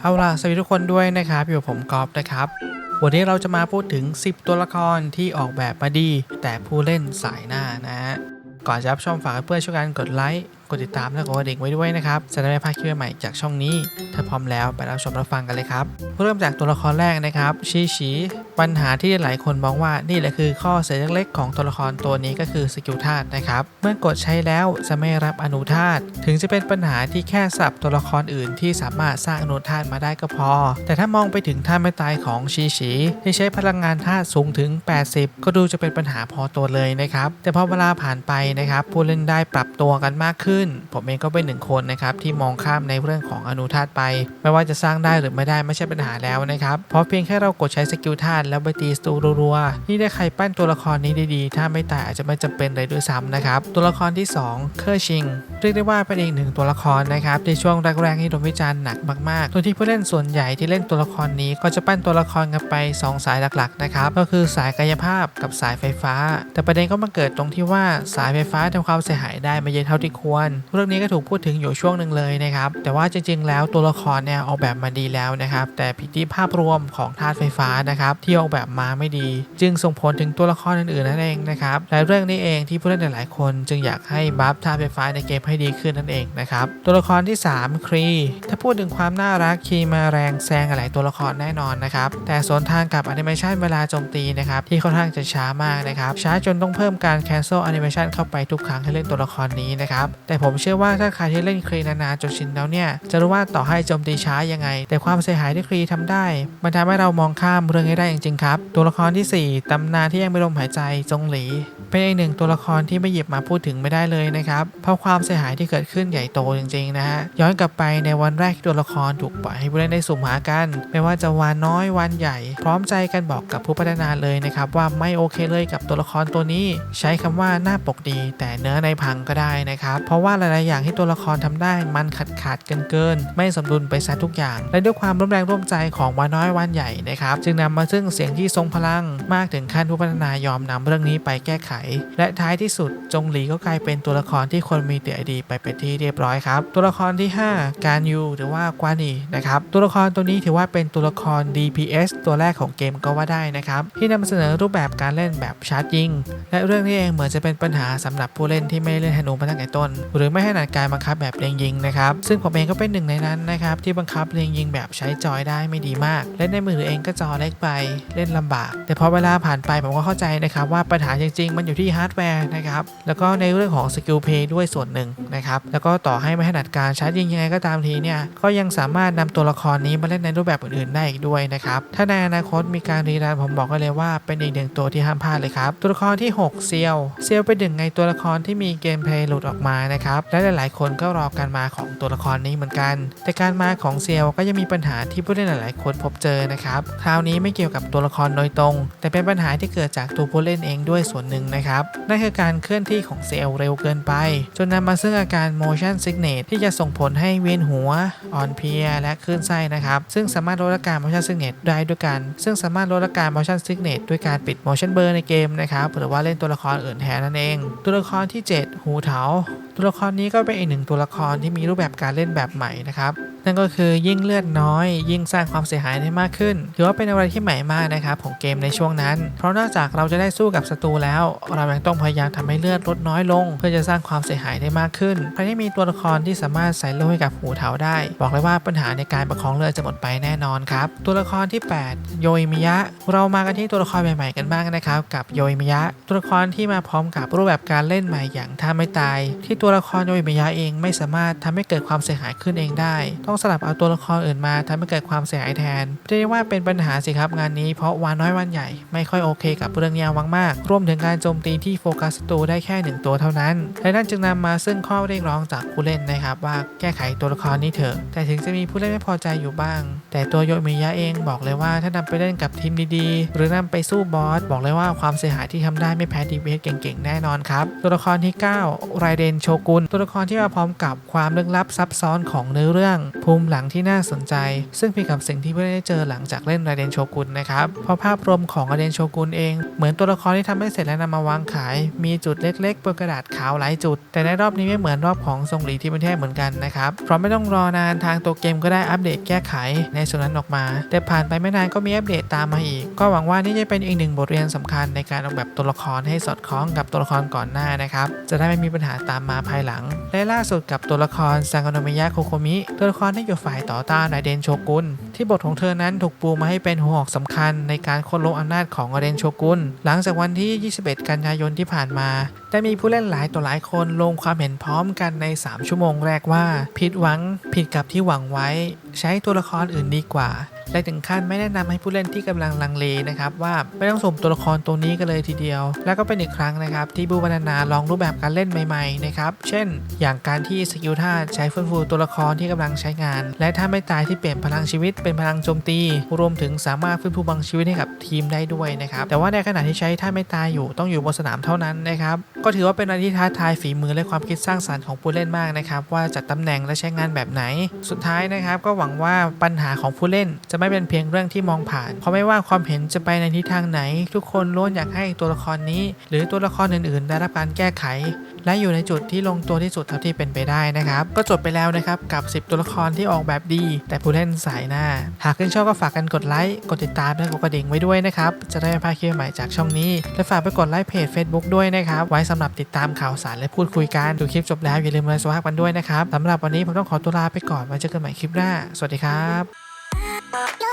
เอาล่ะสวัสดีทุกคนด้วยนะครับอยู่ผมกอล์ฟนะครับ วันนี้เราจะมาพูดถึง 10 ตัวละครที่ออกแบบมาดี แต่ผู้เล่นสายหน้านะฮะก่อนจะรับชมฝากเพื่อนๆช่วยกันกดไลค์กดติดตามและกดกระดิ่งไว้ด้วยนะครับ จะได้ไม่พลาดคลิปใหม่จากช่องนี้ ถ้าพร้อมแล้วไปรับชมรับฟังกันเลยครับ เริ่มจากตัวละครแรกนะครับ ชีชีปัญหาที่หลายคนมองว่านี่แหละคือข้อเสียเล็กๆของตัวละครตัวนี้ก็คือสกิลธาตุนะครับ เมื่อกดใช้แล้วจะไม่รับอนุธาตุ ถึงจะเป็นปัญหาที่แค่สับตัวละครอื่นที่สามารถสร้างอนุธาตุมาได้ก็พอ แต่ถ้ามองไปถึงท่าไม่ตายของชีชีที่ใช้พลังงานธาตุสูงถึง 80 ก็ดูจะเป็นปัญหาพอตัวเลยนะครับ แต่พอเวลาผ่านไปนะครับผู้เล่นได้ปรับตัวกันมากขึ้นผมเองก็เป็นหนึ่งคนนะครับที่มองข้ามในเรื่องของอนุธาตุไป ไม่ว่าจะสร้างได้หรือไม่ได้ไม่ใช่ปัญหาแล้วนะครับ เพราะเพียงแค่เรากดใช้สกิลธาตุแล้วไปตีสตูรัวๆนี่ได้ใครปั้นตัวละครนี้ได้ดีถ้าไม่ตายอาจจะไม่จำเป็นเลยด้วยซ้ำนะครับ ตัวละครที่ 2 เคอร์ชิง เรียกได้ว่าเป็นอีกหนึ่งตัวละครนะครับในช่วงแรกๆที่โดนวิจารณ์หนักมากๆโดยที่ผู้เล่นส่วนใหญ่ที่เล่นตัวละครนี้ก็จะปั้นตัวละครกันไป 2 สายหลักๆนะครับก็คือสายกายภาพกับสายไฟฟ้า แต่ประเด็นก็มาเกิดตรงที่ว่าสายไฟฟ้าทำความเสียหายได้ไม่เยอะเท่าที่ควรเรื่องนี้ก็ถูกพูดถึงอยู่ช่วงหนึ่งเลยนะครับ แต่ว่าจริง ๆ แล้วตัวละครเนี่ยออกแบบมาดีแล้วนะครับ แต่ผิดที่ภาพรวมของธาตุไฟฟ้านะครับที่ออกแบบมาไม่ดี จึงส่งผลถึงตัวละครอื่นๆนั่นเองนะครับและเรื่องนี้เองที่ผู้เล่นหลายๆคน จึงอยากให้บัฟธาตุไฟฟ้าในเกมให้ดีขึ้นนั่นเองนะครับตัวละครที่ 3 ครี ถ้าพูดถึงความน่ารักครีมาแรงแซงหลายตัวละครแน่นอนนะครับแต่สวนทางกับแอนิเมชันเวลาโจมตีนะครับที่ค่อนข้างจะช้ามากนะครับช้าจนต้องเพิ่มการ cancel animation เข้าไปทุกครั้งให้เล่นตัวละครนี้นะครับแต่แต่ผมเชื่อว่าถ้าใครที่เล่นครีนานๆจนชินแล้วเนี่ย จะรู้ว่าต่อให้โจมตีช้ายังไง แต่ความเสียหายที่ครีทำได้ มันทำให้เรามองข้ามเรื่องนี้ได้จริงๆครับ ตัวละครทีสี่ 4ตำนานที่ยังไม่ลมหายใจจงหลี เป็นอีกหนึ่งตัวละครที่ไม่หยิบมาพูดถึงไม่ได้เลยนะครับเพราะความเสียหายที่เกิดขึ้นใหญ่โตจริงๆนะฮะย้อนกลับไปในวันแรกที่ตัวละครถูกปล่อยให้ผู้เล่นได้สุ่มหากัน ไม่ว่าจะวานน้อยวานใหญ่ พร้อมใจกันบอกกับผู้พัฒนาเลยนะครับว่าไม่โอเคเลยกับตัวละครตัวนี้ ใช้คำว่าหน้าปกดี แต่เนื้อในพังก็ได้นะครับเพราะว่าหลาย ๆ อย่างที่ตัวละครทำได้มันขัดขาดกันเกิน ไม่สมดุลไปซะทุกอย่าง และด้วยความร่วมแรงร่วมใจของวานน้อยวานใหญ่นะครับ จึงนำมาซึ่งเสียงที่ทรงพลังมากถึงขั้นผู้พัฒนายอมนำเรื่องนี้ไปแก้ไข และท้ายที่สุดจงหลีก็กลายเป็นตัวละครที่คนมีเดียดีไปเป็นที่เรียบร้อยครับ ตัวละครที่ 5 การยูหรือว่ากวานีนะครับ ตัวละครตัวนี้ถือว่าเป็นตัวละคร DPS ตัวแรกของเกมก็ว่าได้นะครับ ที่นำเสนอรูปแบบการเล่นแบบชาร์จยิง และเรื่องนี้เองเหมือนจะเป็นปัญหาสำหรับผู้เล่นที่ไม่เล่นธนูมาตั้งแต่ต้นหรือไม่ถนัดการบังคับแบบเลียงยิงนะครับซึ่งผมเองก็เป็นหนึ่งในนั้นนะครับที่บังคับเลียงยิงแบบใช้จอยได้ไม่ดีมากและในมือถือเองก็จอเล็กไปเล่นลำบาก แต่พอเวลาผ่านไปผมก็เข้าใจนะครับว่าปัญหาจริงๆ มันอยู่ที่ฮาร์ดแวร์นะครับแล้วก็ในเรื่องของสกิลเพย์ด้วยส่วนหนึ่งนะครับแล้วก็ต่อให้ไม่ถนัดการชาร์จยิงยังไงก็ตามทีเนี่ยก็ยังสามารถนำตัวละครนี้มาเล่นในรูปแบบอื่นๆได้อีกด้วยนะครับถ้าในอนาคตมีการรีรันผมบอกก็เลยว่าเป็นอีกหนึ่งตัวที่ห้ามพลาดเลยครับตัวละครที่ 6 เซียวเซียวเป็นหนึ่งในตัวละครที่มีเกมเพลย์หลุดออกมานะครับและหลาย ๆ คนก็รอการมาของตัวละครนี้เหมือนกัน แต่การมาของเซียวก็ยังมีปัญหาที่ผู้เล่นหลาย ๆ คนพบเจอนะครับ คราวนี้ไม่เกี่ยวกับตัวละครโดยตรง แต่เป็นปัญหาที่เกิดจากตัวผู้เล่นเองด้วยส่วนหนึ่งนะครับ นั่นคือการเคลื่อนที่ของเซลเร็วเกินไป จนนำมาซึ่งอาการ motion sickness ที่จะส่งผลให้เวียนหัว อ่อนเพลีย และคลื่นไส้นะครับ ซึ่งสามารถลดอาการ motion sickness ได้ด้วยกัน ซึ่งสามารถลดอาการ motion sickness ด้วยการปิด motion blur ในเกมนะครับ หรือว่าเล่นตัวละครอื่นแทนนั่นเอง ตัวละครที่ 7 หูเถาตัวละครนี้ก็เป็นอีกหนึ่งตัวละครที่มีรูปแบบการเล่นแบบใหม่นะครับ นั่นก็คือยิ่งเลือดน้อย ยิ่งสร้างความเสียหายได้มากขึ้นถือว่าเป็นอะไรที่ใหม่มากนะครับของเกมในช่วงนั้น เพราะนอกจากเราจะได้สู้กับศัตรูแล้ว เรายังต้องพยายามทำให้เลือดลดน้อยลง เพื่อจะสร้างความเสียหายได้มากขึ้นใครที่มีตัวละครที่สามารถใส่เลือดให้กับหูเถาได้ บอกเลยว่าปัญหาในการประคองเลือดจะหมดไปแน่นอนครับตัวละครที่ 8 โยอิมิยะ เรามากันที่ตัวละครใหม่ๆกันบ้างนะครับกับโยอิมิยะ ตัวละครที่มาพร้อมกับรูปแบบการเล่นใหม่อย่างท่าไม่ตาย ที่ตัวละครโยอิมิยะเองไม่สามารถทำให้เกิดความเสียหายขึ้นเองได้ต้องสลับเอาตัวละครอื่นมาทำให้เกิดความเสียหายแทนเรียกได้ว่าเป็นปัญหาสิครับงานนี้เพราะวานน้อยวานใหญ่ไม่ค่อยโอเคกับเรื่องยาวมากๆรวมถึงการโจมตีที่โฟกัสศัตรูได้แค่หนึ่งตัวเท่านั้นและนั่นจึงนำมาซึ่งข้อเรียกร้องจากผู้เล่นนะครับว่าแก้ไขตัวละครนี้เถอะแต่ถึงจะมีผู้เล่นไม่พอใจอยู่บ้าง แต่ตัวโยมิยะเองบอกเลยว่าถ้านำไปเล่นกับทีมดีๆ หรือนำไปสู้บอสบอกเลยว่าความเสียหายที่ทำได้ไม่แพ้ดีเวสเก่งๆ แน่นอนครับตัวละครที่ 9 ไรเดนโชกุนตัวละครที่มาพร้อมกับความลึกลับซับซ้อนของเนื้อเรื่องภูมิหลังที่น่าสนใจ ซึ่งผิดกับสิ่งที่ผู้เล่นได้เจอหลังจากเล่นราเดนโชกุนนะครับเพราะภาพรวมของรเดนโชกุนเอง เหมือนตัวละครที่ทำให้เสร็จแล้วนำมาวางขาย มีจุดเล็กๆบนกระดาษขาวหลายจุด แต่ในรอบนี้ไม่เหมือนรอบของทรงหลีที่ประเทศเหมือนกันนะครับเพราะไม่ต้องรอนานทางตัวเกมก็ได้อัปเดตแก้ไขในส่วนนั้นออกมา แต่ผ่านไปไม่นานก็มีอัปเดตตามมาอีก ก็หวังว่านี่จะเป็นอีกหนึ่งบทเรียนสำคัญในการออกแบบตัวละครให้สอดคล้องกับตัวละครก่อนหน้านะครับจะได้ไม่มีปัญหาตามมาภายหลังและล่าสุดกับตัวละครซังโนมิยะโคโคมิตัวละครที่อยู่ฝ่ายต่อต้านไรเดนโชกุนที่บทของเธอนั้นถูกปูมาให้เป็นหัวหอกสำคัญในการโค่นล้มอำนาจของไรเดนโชกุนหลังจากวันที่ 21 กันยายนที่ผ่านมา ได้มีผู้เล่นหลายต่อหลายคนลงความเห็นพร้อมกันใน 3 ชั่วโมงแรกว่า ผิดหวังผิดกับที่หวังไว้ ใช้ตัวละครอื่นดีกว่า และถึงขั้นไม่แนะนำให้ผู้เล่นที่กำลังลังเลนะครับว่าไม่ต้องส่งตัวละครตัวนี้กันเลยทีเดียว แล้วก็เป็นอีกครั้งนะครับที่บูบานานาลองรูปแบบการเล่นใหม่ๆนะครับเช่น อย่างการที่สกิลท่าใช้ฟื้นฟูตัวละครที่กำลังใช้งาน และถ้าไม่ตายที่เปลี่ยนพลังชีวิตเป็นพลังโจมตี รวมถึงสามารถฟื้นฟูบางชีวิตให้กับทีมได้ด้วยนะครับแต่ว่าในขณะที่ใช้ท่าไม่ตายอยู่ต้องอยู่บนสนามเท่านั้นนะครับก็ถือว่าเป็นอะไรที่ท้าทายฝีมือและความคิดสร้างสรรค์ของผู้เล่นมากนะครับว่าจัดตำแหน่งและใช้งานแบบไหน สุดท้ายนะครับก็หวังว่าปัญหาของผู้เล่นจะไม่เป็นเพียงเรื่องที่มองผ่าน เพราะไม่ว่าความเห็นจะไปในทิศทางไหน ทุกคนล้วนอยากให้ตัวละครนี้ หรือตัวละครอื่นๆ ได้รับการแก้ไข และอยู่ในจุดที่ลงตัวที่สุดเท่าที่เป็นไปได้นะครับ ก็จบไปแล้วนะครับกับ 10 ตัวละครที่ออกแบบดี แต่ผู้เล่นสายหน้า หากชื่นชอบก็ฝากกันกดไลค์กดติดตามและกดกระดิ่งไว้ด้วยนะครับจะได้ไม่พลาดคลิปใหม่จากช่องนี้และฝากไปกดไลค์เพจ Facebook ด้วยนะครับไว้สำหรับติดตามข่าวสารและพูดคุยกันดูคลิปจบแล้วอย่าลืมมาสวัสดีกันด้วยนะครับสำหรับวันนี้ผมต้องขอตัวลาไปก่อนไว้เจอกันใหม่คลิปหน้า สวัสดีครับ You.